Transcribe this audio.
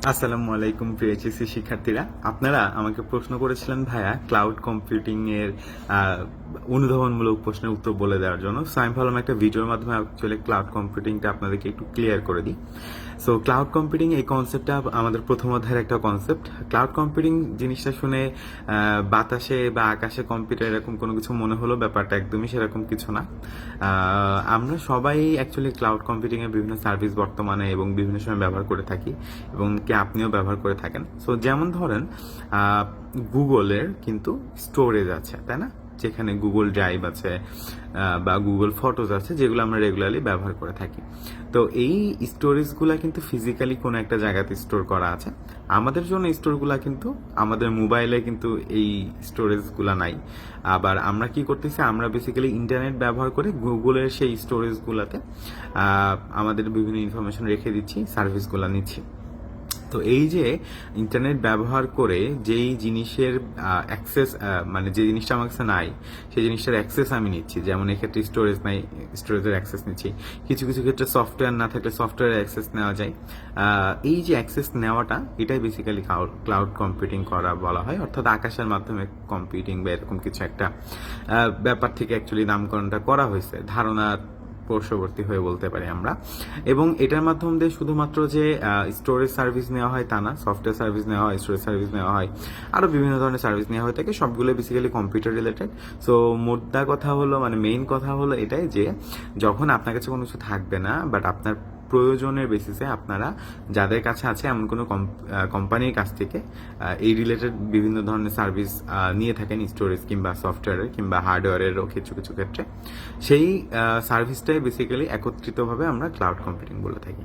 আসসালামু আলাইকুম পিএইচএসসি শিক্ষার্থীরা। আপনারা আমাকে প্রশ্ন করেছিলেন ভাইয়া ক্লাউড কম্পিউটিং এর আহ, অনুধাবনমূলক প্রশ্নের উত্তর বলে দেওয়ার জন্য। সো আমি একটা ভিডিওর মাধ্যমে অ্যাকচুয়ালি ক্লাউড কম্পিউটিংটা আপনাদেরকে একটু ক্লিয়ার করে দিই। সো ক্লাউড কম্পিউটিং এই কনসেপ্টটা আমাদের প্রথম অধ্যায়ের একটা কনসেপ্ট ক্লাউড কম্পিউটিং জিনিসটা শুনে বাতাসে বা আকাশে কম্পিউটার এরকম কোনো কিছু মনে হলো ব্যাপারটা একদমই সেরকম কিছু না। আমরা সবাই অ্যাকচুয়ালি ক্লাউড কম্পিউটিং এর বিভিন্ন সার্ভিস বর্তমানে এবং বিভিন্ন সময় ব্যবহার করে থাকি এবং কি আপনিও ব্যবহার করে থাকেন। সো যেমন ধরেন গুগলের কিন্তু স্টোরেজ আছে, তাই না? যেখানে গুগল ড্রাইভ আছে বা গুগল ফটোজ আছে, যেগুলো আমরা রেগুলারলি ব্যবহার করে থাকি। তো এই স্টোরেজগুলো কিন্তু ফিজিক্যালি কোনো একটা জায়গাতে স্টোর করা আছে। আমাদের জন্য স্টোরগুলো কিন্তু, আমাদের মোবাইলে কিন্তু এই স্টোরেজগুলো নাই। আবার আমরা কি করতেছি, আমরা বেসিক্যালি ইন্টারনেট ব্যবহার করে গুগলের সেই স্টোরেজগুলোতে আমাদের বিভিন্ন ইনফরমেশন রেখে দিচ্ছি সার্ভিসগুলো নিচ্ছি। তো এই যে ইন্টারনেট ব্যবহার করে যেই জিনিসের অ্যাক্সেস মানে যে জিনিসটা আমার কাছে নাই, সেই জিনিসটার অ্যাক্সেস আমি নিচ্ছি। যেমন এক্ষেত্রে স্টোরেজ নাই স্টোরেজের অ্যাক্সেস নিচ্ছি। কিছু কিছু ক্ষেত্রে সফটওয়্যার না থাকলে সফটওয়্যারের অ্যাক্সেস নেওয়া যায়। এই যে অ্যাক্সেস নেওয়াটা, এটাই বেসিক্যালি ক্লাউড কম্পিউটিং করা বলা হয়। অর্থাৎ আকাশের মাধ্যমে কম্পিউটিং বা এরকম কিছু একটা ব্যাপার থেকে অ্যাকচুয়ালি নামকরণটা করা হয়েছে। ধারণা পার্শ্ববর্তী হয়ে বলতে পারি আমরা। এবং এটার মাধ্যম দিয়ে শুধুমাত্র যে স্টোরেজ সার্ভিস নেওয়া হয় তা না সফটওয়্যার সার্ভিস নেওয়া হয় স্টোরেজ সার্ভিস নেওয়া হয় আরও বিভিন্ন ধরনের সার্ভিস নেওয়া হয়ে থাকে, সবগুলো বেসিক্যালি কম্পিউটার রিলেটেড সো মোদ্দা কথা হলো মানে মেইন কথা হলো এটাই যে, যখন আপনার কাছে কোনো কিছু থাকবে না বাট আপনার প্রয়োজনের বেসিসে আপনারা যাদের কাছে আছে এমন কোনো কোম্পানির কাছ থেকে এই রিলেটেড বিভিন্ন ধরনের সার্ভিস নিয়ে থাকেন স্টোরেজ কিংবা সফটওয়্যারের কিংবা হার্ডওয়্যারেরও কিছু কিছু ক্ষেত্রে। সেই সার্ভিসটাই বেসিক্যালি একত্রিতভাবে আমরা ক্লাউড কম্পিউটিং বলে থাকি।